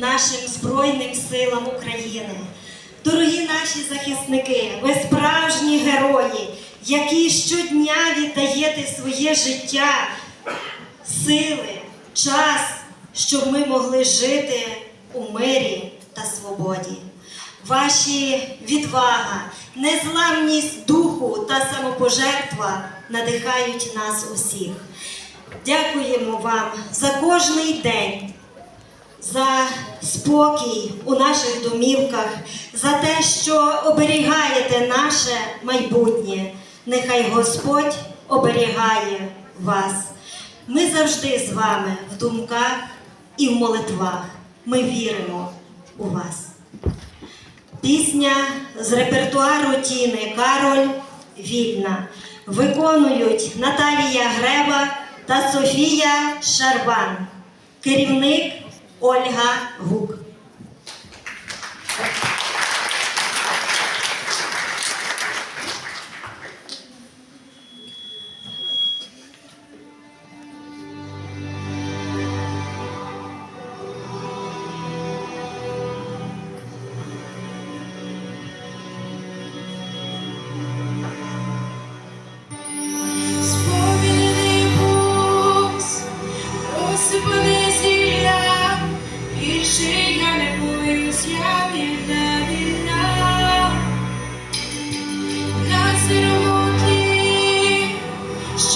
нашим Збройним силам України. Дорогі наші захисники, ви справжні герої, які щодня віддаєте своє життя, сили, час, щоб ми могли жити у мирі та свободі. Ваші відвага, незламність духу та самопожертва надихають нас усіх. Дякуємо вам за кожний день, за спокій у наших домівках, за те, що оберігаєте наше майбутнє. Нехай Господь оберігає вас. Ми завжди з вами в думках і в молитвах. Ми віримо у вас. Пісня з репертуару Тіни Кароль Вільна виконують Наталія Греба та Софія Шарван. Керівник Ольга Гук.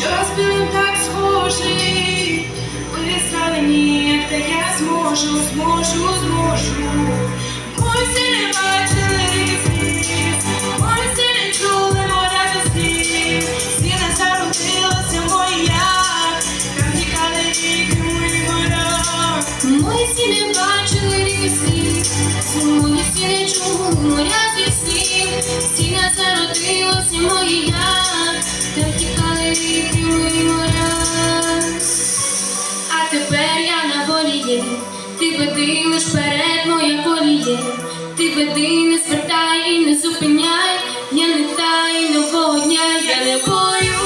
що з білим так схожий, писали ніяк, та я зможу, зможу, зможу. Мой син бачили сліз, мой син чули моря до сліз, Сіна зародилася моя, там тікали ріки мої гора. Мої сіни бачили ріки слів, мої сіни чули моря зі снів, веди лиш вперед, моя коліє, ти веди, не звертай і не зупиняй, я не тай нового дня, я не боюсь,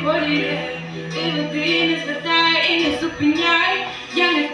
вперед і коліє, ти не звертай і не зупиняй, не Я не